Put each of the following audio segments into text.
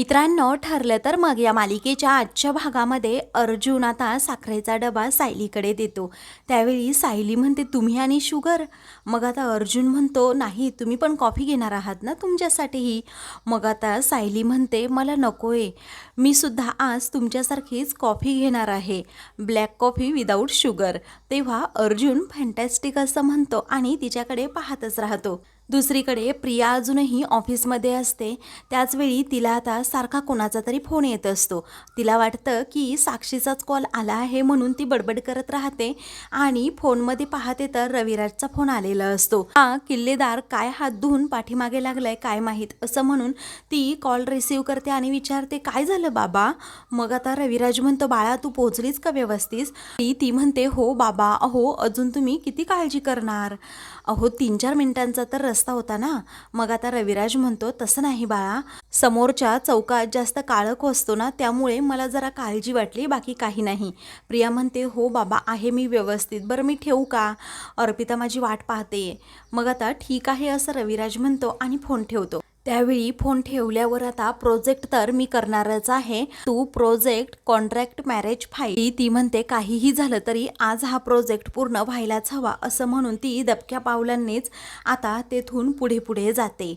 मित्रांनो ठरलं तर मग या मालिकेच्या आजच्या भागामध्ये अर्जुन आता साखरेचा डबा सायलीकडे देतो. त्यावेळी सायली म्हणते तुम्ही आणि शुगर. मग आता अर्जुन म्हणतो नाही तुम्ही पण कॉफी घेणार आहात ना तुमच्यासाठीही? मग आता सायली म्हणते मला नको आहे मी सुद्धा आज तुमच्यासारखीच कॉफी घेणार आहे. Black coffee without sugar. तेव्हा अर्जुन फॅन्टॅस्टिक असं म्हणतो आणि तिच्याकडे पाहतच राहतो. दुसरीकडे प्रिया अजूनही ऑफिसमध्ये असते. त्याचवेळी तिला आता सारखा कोणाचा तरी फोन येत असतो. तिला वाटतं की साक्षीचाच कॉल आला आहे म्हणून ती बडबड करत राहते आणि फोनमध्ये पाहते तर रविराजचा फोन आलेला असतो. हा किल्लेदार काय हात धुवून पाठीमागे लागलाय काय माहीत असं म्हणून ती कॉल रिसीव करते आणि विचारते काय झालं बाबा? मग आता रविराज म्हणतो बाळा तू पोचलीस का व्यवस्थित? ती ती म्हणते हो बाबा अहो अजून तुम्ही किती काळजी करणार? अहो तीन चार मिनिटांचा तर रस्ता होता ना? मग आता रविराज म्हणतो तसं नाही बाळा. समोरच्या चौकात जास्त काळक असतो ना त्यामुळे मला जरा काळजी वाटली बाकी काही नाही. प्रिया म्हणते हो बाबा आहे मी व्यवस्थित. बरं मी ठेवू का? अर्पिता माझी वाट पाहते. मग आता ठीक आहे असं रविराज म्हणतो आणि फोन ठेवतो. त्यावेळी फोन ठेवल्यावर आता प्रोजेक्ट तर मी करणारच आहे. तू प्रोजेक्ट कॉन्ट्रॅक्ट मॅरेज फाईल ती म्हणते काहीही झालं तरी आज हा प्रोजेक्ट पूर्ण व्हायलाच हवा असं म्हणून ती दबक्या पावलांनीच आता तेथून पुढे पुढे जाते.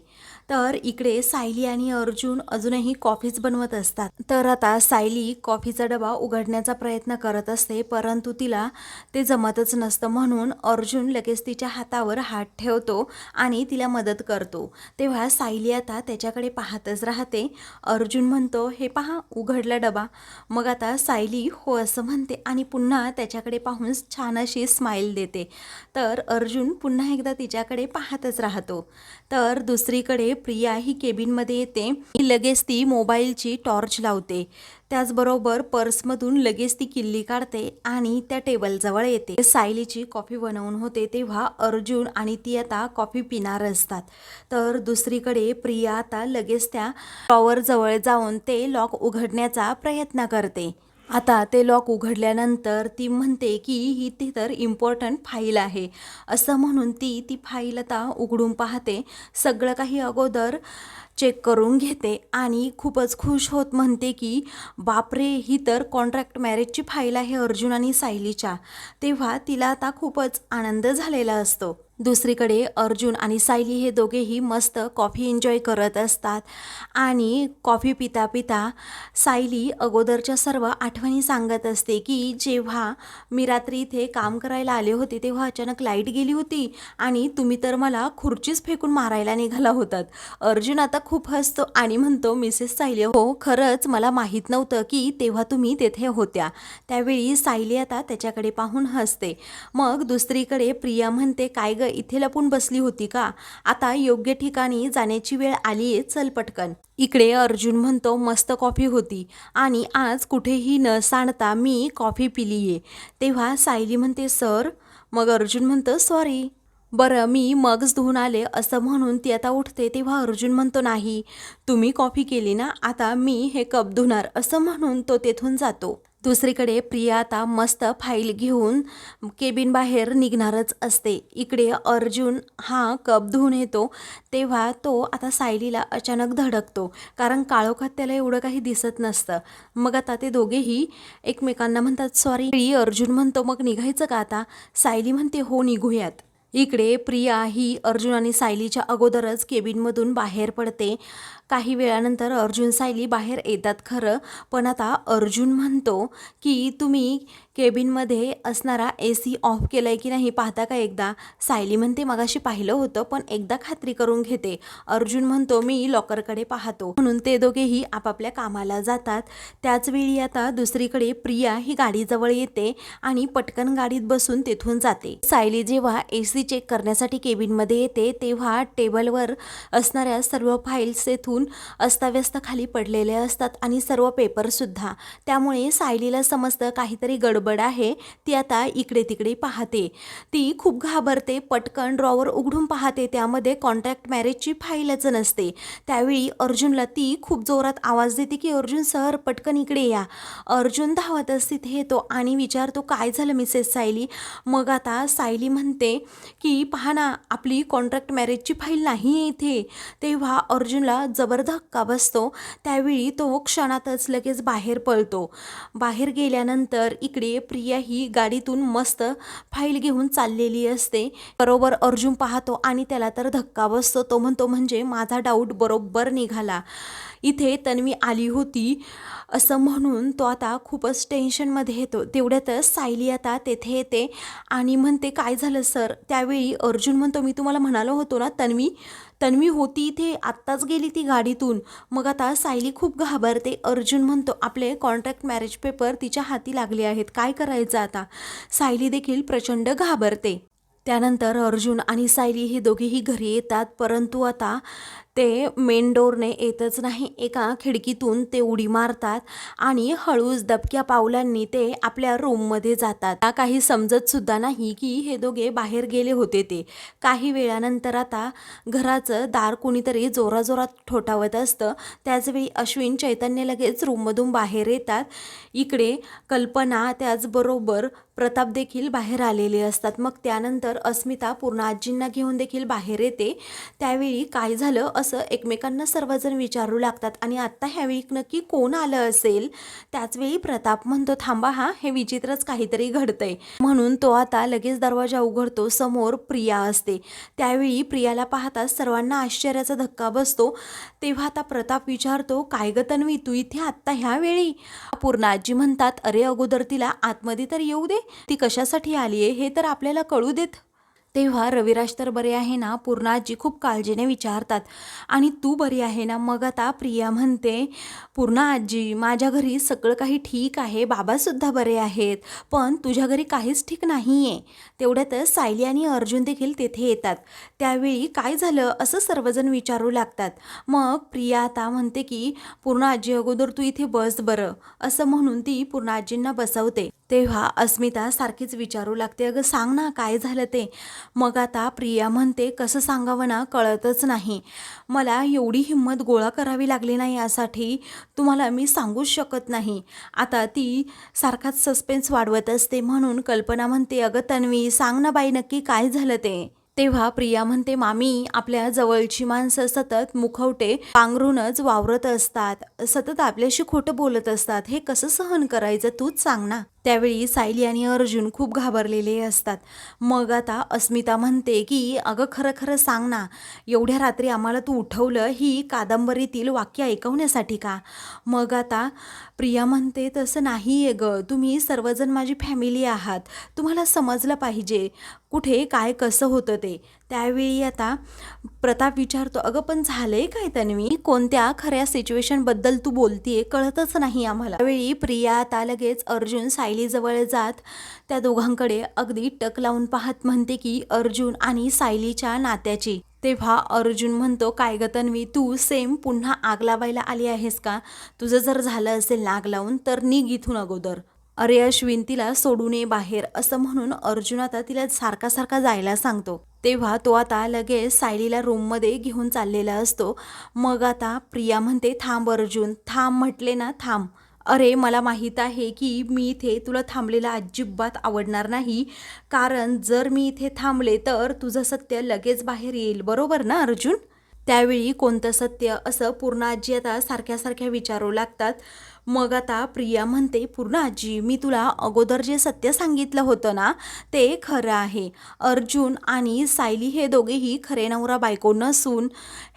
तर इकडे सायली आणि अर्जुन अजूनही कॉफीच बनवत असतात. तर आता सायली कॉफीचा डबा उघडण्याचा प्रयत्न करत असते परंतु तिला ते जमतच नसतं म्हणून अर्जुन लगेच तिच्या हातावर हात ठेवतो आणि तिला मदत करतो. तेव्हा सायली आता त्याच्याकडे पाहतच राहते. अर्जुन म्हणतो हे पहा उघडला डबा. मग आता सायली हो असं म्हणते आणि पुन्हा त्याच्याकडे पाहून छान अशी स्माईल देते. तर अर्जुन पुन्हा एकदा तिच्याकडे पाहतच राहतो. तर दुसरीकडे प्रिया ही केबिनमध्ये येते. लगेच ती मोबाईलची टॉर्च लावते. त्याचबरोबर पर्समधून लगेच ती किल्ली काढते आणि त्या टेबलजवळ येते. सायलीची कॉफी बनवून होते तेव्हा अर्जुन आणि ती आता कॉफी पिणार असतात. तर दुसरीकडे प्रिया आता लगेच त्या टॉवरजवळ जाऊन ते लॉक उघडण्याचा प्रयत्न करते. आता ते लॉक उघडल्यानंतर ती म्हणते की ही ती तर इम्पॉर्टंट फाईल आहे. असं म्हणून ती ती फाईल आता उघडून पाहते. सगळं काही अगोदर चेक करून घेते आणि खूपच खुश होत म्हणते की बापरे ही तर कॉन्ट्रॅक्ट मॅरेजची फाईल आहे अर्जुन आणि सायलीच्या. तेव्हा तिला आता खूपच आनंद झालेला असतो. दुसरीकडे अर्जुन आणि सायली हे दोघेही मस्त कॉफी एन्जॉय करत असतात आणि कॉफी पिता पिता सायली अगोदरच्या सर्व आठवणी सांगत असते की जेव्हा मी रात्री इथे काम करायला आले होते तेव्हा अचानक लाइट गेली होती आणि तुम्ही तर मला खुर्चीच फेकून मारायला निघाला होतात. अर्जुन आता खूप हसतो आणि म्हणतो मिसेस सायली हो खरंच मला माहीत नव्हतं की तेव्हा तुम्ही तेथे होत्या. त्यावेळी सायली आता त्याच्याकडे पाहून हसते. मग दुसरीकडे प्रिया म्हणते काय ग इथे लपून बसली होती का? आता योग्य ठिकाणी जाण्याची वेळ आली आहे चल पटकन. इकडे अर्जुन म्हणतो मस्त कॉफी होती आणि आज कुठेही न सांडता मी कॉफी पिली आहे तेव्हा सायली म्हणते सर. मग अर्जुन म्हणतं सॉरी. बरं मी मगच धुवून आले असं म्हणून ती आता उठते तेव्हा अर्जुन म्हणतो नाही तुम्ही कॉफी केली ना आता मी हे कप धुणार असं म्हणून तो तेथून जातो. दुसरीकडे प्रिया आता मस्त फाईल घेऊन केबिन बाहेर निघणारच असते. इकडे अर्जुन हा कप धुवून येतो तेव्हा तो आता सायलीला अचानक धडकतो कारण काळोखात त्याला एवढं काही दिसत नसतं. मग आता ते दोघेही एकमेकांना म्हणतात सॉरी अर्जुन म्हणतो मग निघायचं का आता? सायली म्हणते हो निघूयात. इकडे प्रिया ही अर्जुन आणि सायलीच्या अगोदरच केबिनमधून बाहेर पडते. काही वेळानंतर अर्जुन सायली बाहेर येतात खरं पण आता अर्जुन म्हणतो की तुम्ही केबिनमध्ये असणारा ए सी ऑफ केला आहे की नाही पाहता का एकदा? सायली म्हणते मगाशी पाहिलं होतं पण एकदा खात्री करून घेते. अर्जुन म्हणतो मी लॉकरकडे पाहतो. म्हणून ते दोघेही आपापल्या कामाला जातात. त्याचवेळी आता दुसरीकडे प्रिया ही गाडीजवळ येते आणि पटकन गाडीत बसून तेथून जाते. सायली जेव्हा ए सी चेक करण्यासाठी केबिनमध्ये येते तेव्हा टेबलवर असणाऱ्या सर्व फाईल्स तेथून अस्ताव्यस्त खाली पडलेले असतात आणि सर्व पेपरसुद्धा त्यामुळे सायलीला समजतं काहीतरी गडबड आहे ती आता इकडे तिकडे पाहते. ती खूप घाबरते पटकन ड्रॉवर उघडून पाहते त्यामध्ये कॉन्ट्रॅक्ट मॅरेजची फाईलच नसते. त्यावेळी अर्जुनला ती खूप जोरात आवाज देते की अर्जुन सर पटकन इकडे या. अर्जुन धावतच तिथे येतो आणि विचारतो काय झालं मिसेस सायली? मग आता सायली म्हणते की पहा ना आपली कॉन्ट्रॅक्ट मॅरेजची फाईल नाही आहे इथे. तेव्हा अर्जुनला जबर धक्का बसतो. त्यावेळी तो क्षणातच लगेच बाहेर पळतो. बाहेर गेल्यानंतर इकडे प्रिया ही गाडीतून मस्त फाईल घेऊन चाललेली असते. बरोबर अर्जुन पाहतो आणि त्याला तर धक्का बसतो. तो म्हणतो म्हणजे माझा डाऊट बरोबर निघाला. इथे तन्वी आली होती असं म्हणून तो आता खूपच टेन्शनमध्ये येतो. तेवढ्यातच सायली आता तेथे येते आणि म्हणते काय झालं सर? त्यावेळी अर्जुन म्हणतो मी तुम्हाला म्हणालो होतो ना तन्वी तन्वी होती इथे आत्ताच गेली ती गाडीतून. मग आता सायली खूप घाबरते. अर्जुन म्हणतो आपले कॉन्ट्रॅक्ट मॅरेज पेपर तिच्या हाती लागले आहेत. काय करायचं आता? सायली देखील प्रचंड घाबरते. त्यानंतर अर्जुन आणि सायली हे दोघेही घरी येतात परंतु आता ते मेन डोरने येतच नाही. एका खिडकीतून ते उडी मारतात आणि हळूच दबक्या पावलांनी ते आपल्या रूममध्ये जातात. त्या काही समजत सुद्धा नाही की हे दोघे बाहेर गेले होते ते. काही वेळानंतर आता घराचं दार कोणीतरी जोराजोरात ठोठावत असतं. त्याचवेळी अश्विन चैतन्य लगेच रूममधून बाहेर येतात. इकडे कल्पना त्याचबरोबर प्रताप देखील बाहेर आलेले असतात. मग त्यानंतर अस्मिता पूर्ण आजींना घेऊन देखील बाहेर येते. त्यावेळी काय झालं असं एकमेकांना सर्वजण विचारू लागतात. आणि आत्ता ह्यावेळी नक्की कोण आलं असेल? त्याचवेळी प्रताप म्हणतो थांबा हा हे विचित्रच काहीतरी घडतंय. म्हणून तो आता लगेच दरवाजा उघडतो समोर प्रिया असते. त्यावेळी प्रियाला पाहताच सर्वांना आश्चर्याचा धक्का बसतो. तेव्हा आता प्रताप विचारतो काय ग तन्वी तू इथे आत्ता ह्यावेळी पूर्ण आजी म्हणतात अरे अगोदर तिला आतमध्ये तर येऊ दे. ती कशासाठी आली आहे हे तर आपल्याला कळू देत. तेव्हा रविराज तर बरे आहे ना? पूर्ण आजी खूप काळजीने विचारतात. आणि तू बरी आहे ना? मग आता प्रिया म्हणते पूर्ण आजी माझ्या घरी सगळं काही ठीक आहे. बाबासुद्धा बरे आहेत. पण तुझ्या घरी काहीच ठीक नाही आहे तेवढ्यातच सायली आणि अर्जुन देखील तेथे येतात. त्यावेळी काय झालं असं सर्वजण विचारू लागतात. मग प्रिया आता म्हणते की पूर्ण आजी अगोदर तू इथे बस बरं. असं म्हणून ती पूर्ण आजींना बसवते. तेव्हा अस्मिता सारखीच विचारू लागते अगं सांग ना काय झालं ते? मग आता प्रिया म्हणते कसं सांगावं ना कळतच नाही. मला एवढी हिंमत गोळा करावी लागली नाही यासाठी तुम्हाला मी सांगूच शकत नाही. आता ती सारखाच सस्पेन्स वाढवत असते म्हणून कल्पना म्हणते अगं तन्वी सांग ना बाई नक्की काय झालं ते? तेव्हा प्रिया म्हणते मामी आपल्या जवळची माणसं सतत मुखवटे पांघरूनच वावरत असतात. सतत आपल्याशी खोटं बोलत असतात. हे कसं सहन करायचं? तूच सांग ना. त्यावेळी सायली आणि अर्जुन खूप घाबरलेले असतात. मग आता अस्मिता म्हणते की अगं खरं खरं सांग ना एवढ्या रात्री आम्हाला तू उठवलं ही कादंबरीतील वाक्य ऐकवण्यासाठी का? मग आता प्रिया म्हणते तसं नाही आहे गं तुम्ही सर्वजण माझी फॅमिली आहात तुम्हाला समजलं पाहिजे. कुठे काय कसं होतं ते. त्यावेळी आता प्रताप विचारतो अगं पण झालंय काय तन्वी? कोणत्या खऱ्या सिच्युएशनबद्दल तू बोलतीये? कळतच नाही आम्हाला. त्यावेळी प्रिया आता लगेच अर्जुन सायलीजवळ जात त्या दोघांकडे अगदी टक लावून पाहत म्हणते की अर्जुन आणि सायलीच्या नात्याची. तेव्हा अर्जुन म्हणतो काय ग तन्वी तू सेम पुन्हा आग लावायला आली आहेस का? तुझं जर झालं असेल नाग आग लावून तर निघ इथून अगोदर. अरे अश्विन तिला सोडू नये बाहेर असं म्हणून अर्जुन आता तिला सारखा सारखा जायला सांगतो. तेव्हा तो आता लगेच सायलीला रूममध्ये घेऊन चाललेला असतो. मग आता प्रिया म्हणते थांब अर्जुन थांब म्हटले ना थांब. अरे मला माहीत आहे की मी इथे तुला थांबलेला अजिबात आवडणार नाही. कारण जर मी इथे थांबले तर तुझं सत्य लगेच बाहेर येईल. बरोबर ना अर्जुन? त्यावेळी कोणतं सत्य असं पूर्ण आजी आता सारख्या सारख्या विचारू लागतात. मग आता प्रिया म्हणते पूर्ण आजी मी तुला अगोदर जे सत्य सांगितलं होतं ना ते खरं आहे. अर्जुन आणि सायली हे दोघेही खरे नवरा बायको नसून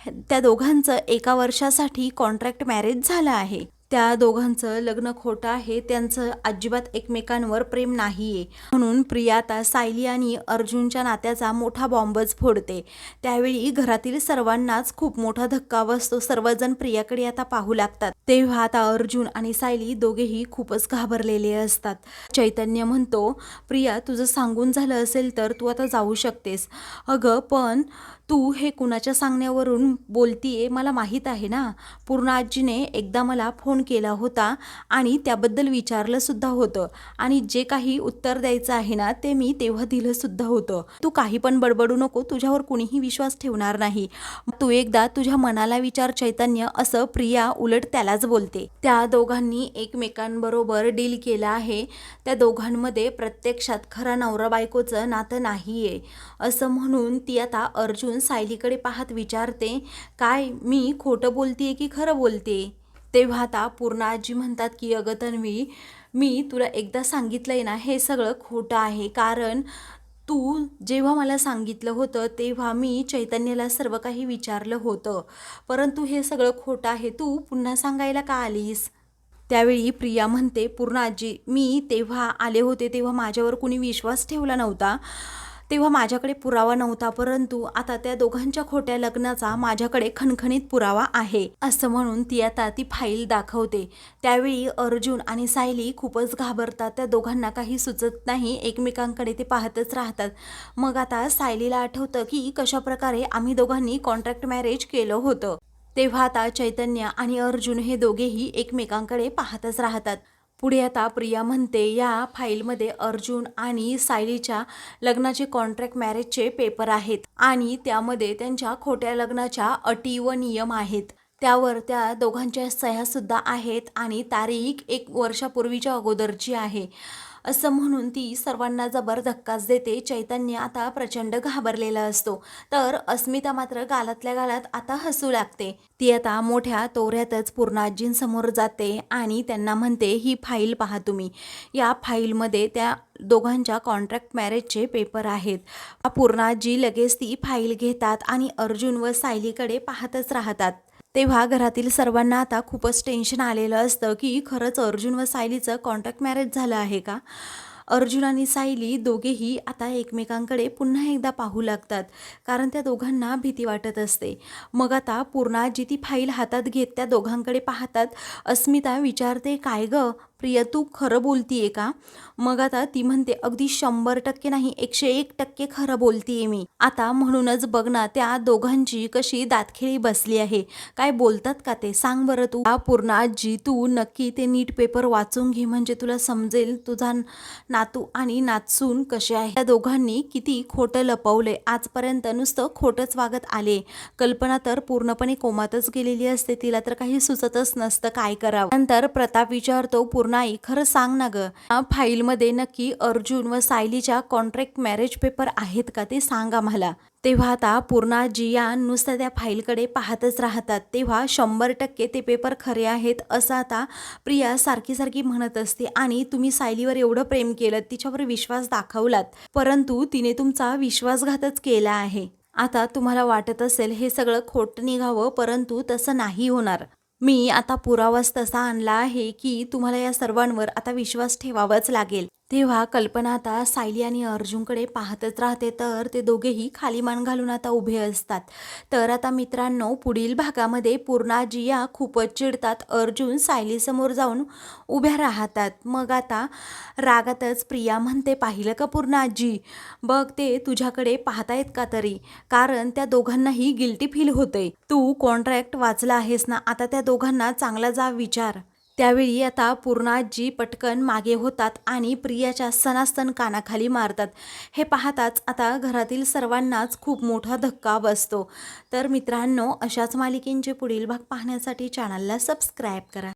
त्या दोघांचं एका वर्षासाठी कॉन्ट्रॅक्ट मॅरेज झालं आहे. त्या दोघांचं लग्न खोटं आहे त्यांचं अजिबात एकमेकांवर प्रेम नाही आहे म्हणून प्रिया आता सायली आणि अर्जुनच्या नात्याचा मोठा बॉम्बच फोडते. त्यावेळी घरातील सर्वांनाच खूप मोठा धक्का बसतो. सर्वजण प्रियाकडे आता पाहू लागतात. तेव्हा आता अर्जुन आणि सायली दोघेही खूपच घाबरलेले असतात. चैतन्य म्हणतो प्रिया तुझं सांगून झालं असेल तर तू आता जाऊ शकतेस. अगं पण तू हे कुणाच्या सांगण्यावरून बोलतीये मला माहीत आहे ना? पूर्ण आजीने एकदा मला फोन केला होता आणि त्याबद्दल विचारलंसुद्धा होतं. आणि जे काही उत्तर द्यायचं आहे ना ते मी तेव्हा दिलंसुद्धा होतं. तू काही पण बडबडू नको तुझ्यावर कुणीही विश्वास ठेवणार नाही. तू एकदा तुझ्या मनाला विचार चैतन्य असं प्रिया उलट त्यालाच बोलते. त्या दोघांनी एकमेकांबरोबर डील केलं आहे. त्या दोघांमध्ये प्रत्यक्षात खरा नवरा बायकोचं नातं नाही आहे असं म्हणून ती आता अर्जुन सायलीकडे पाहत विचारते काय मी खोटं बोलतेय की खरं बोलते तेव्हा आता पूर्ण आजी म्हणतात की अगं तन्वी मी तुला एकदा सांगितलंय ना हे सगळं खोटं आहे. कारण तू जेव्हा मला सांगितलं होतं तेव्हा मी चैतन्याला सर्व काही विचारलं होतं. परंतु हे सगळं खोटं आहे. तू पुन्हा सांगायला का आलीस? त्यावेळी प्रिया म्हणते पूर्ण आजी मी तेव्हा आले होते तेव्हा माझ्यावर कुणी विश्वास ठेवला नव्हता. तेव्हा माझ्याकडे पुरावा नव्हता परंतु आता त्या दोघांच्या खोट्या लग्नाचा माझ्याकडे खणखणीत पुरावा आहे असं म्हणून ती आता ती फाईल दाखवते. त्यावेळी अर्जुन आणि सायली खूपच घाबरतात. त्या दोघांना काही सुचत नाही एकमेकांकडे ते पाहतच राहतात. मग आता सायलीला आठवतं की कशा प्रकारे आम्ही दोघांनी कॉन्ट्रॅक्ट मॅरेज केलं होतं. तेव्हा आता चैतन्य आणि अर्जुन हे दोघेही एकमेकांकडे पाहतच राहतात. पुढे आता प्रिया म्हणते या फाईलमध्ये अर्जुन आणि सायलीच्या लग्नाचे कॉन्ट्रॅक्ट मॅरेजचे पेपर आहेत आणि त्यामध्ये त्यांच्या खोट्या लग्नाच्या अटी व नियम आहेत. त्यावर त्या दोघांच्या सह्यासुद्धा आहेत आणि तारीख एक वर्षापूर्वीच्या अगोदरची आहे. असं म्हणून ती सर्वांना जबर धक्काच देते. चैतन्य आता प्रचंड घाबरलेला असतो. तर अस्मिता मात्र गालातल्या गालात आता हसू लागते. ती आता मोठ्या तोऱ्यातच पूर्णाजींसमोर जाते आणि त्यांना म्हणते ही फाईल पहा तुम्ही. या फाईलमध्ये त्या दोघांच्या कॉन्ट्रॅक्ट मॅरेजचे पेपर आहेत. पूर्णाजी लगेच ती फाईल घेतात आणि अर्जुन व सायलीकडे पाहतच राहतात. तेव्हा घरातील सर्वांना आता खूपच टेन्शन आलेलं असतं की खरंच अर्जुन व सायलीचं कॉन्टॅक्ट मॅरेज झालं आहे का? अर्जुन आणि सायली दोघेही आता एकमेकांकडे पुन्हा एकदा पाहू लागतात कारण त्या दोघांना भीती वाटत असते. मग आता पूर्णा जी ती फाईल हातात घेत त्या दोघांकडे पाहतात अस्मिता विचारते काय गं? प्रिया तू खरं बोलतीये का? मग आता ती म्हणते अगदी शंभर टक्के नाही एकशे एक टक्के खरं बोलतीये मी. आता म्हणूनच बघ ना त्या दोघांची कशी दातखिळी बसली आहे. काय बोलतात का ते? सांग बरं तू. पूर्ण आजी तू नक्की ते नीट पेपर वाचून घे म्हणजे तुला समजेल तुझा नातू आणि नाचून कसे आहे त्या दोघांनी किती खोटं लपवले आजपर्यंत नुसतं खोटंच वागत आले. कल्पना तर पूर्णपणे कोमातच गेलेली असते. तिला तर काही सुचतच नसतं काय करावं. नंतर प्रताप विचारतो पूर्णाई खरं सांग ना ग. फाईलमध्ये नक्की अर्जुन व सायलीच्या कॉन्ट्रॅक्ट मॅरेज पेपर आहेत का ते सांग आम्हाला तेव्हा आता पूर्णा जिया नुसत्या त्या फाईलकडे पाहतच राहतात. तेव्हा शंभर टक्के ते पेपर खरे आहेत असं आता प्रिया सारखी सारखी म्हणत असते. आणि तुम्ही सायलीवर एवढं प्रेम केलं तिच्यावर विश्वास दाखवलात. परंतु तिने तुमचा विश्वासघातच केला आहे. आता तुम्हाला वाटत असेल हे सगळं खोटं निघावं परंतु तसं नाही होणार. मी आता पुरावाच तसा आणला आहे की तुम्हाला या सर्वांवर आता विश्वास ठेवावाच लागेल. तेव्हा कल्पना आता सायली आणि अर्जुनकडे पाहतच राहते तर ते दोघेही खाली मान घालून आता उभे असतात. तर आता मित्रांनो पुढील भागामध्ये पूर्णाजी या खूपच चिडतात. अर्जुन सायलीसमोर जाऊन उभ्या राहतात. मग आता रागातच प्रिया म्हणते पाहिलं का पूर्णाजी? बघ ते तुझ्याकडे पाहतायत का तरी? कारण त्या दोघांनाही गिल्टी फील होते तू कॉन्ट्रॅक्ट वाचला आहेस ना आता त्या दोघांना चांगला जा विचार. त्यावेळी आता पूर्णाजी पटकन मागे होतात आणि प्रियाच्या सनास्तन कानाखाली मारतात. हे पाहताच आता घरातील सर्वांनाच खूप मोठा धक्का बसतो. तर मित्रांनो अशाच मालिकेंचे पुढील भाग पाहण्यासाठी चॅनलला सबस्क्राईब करा.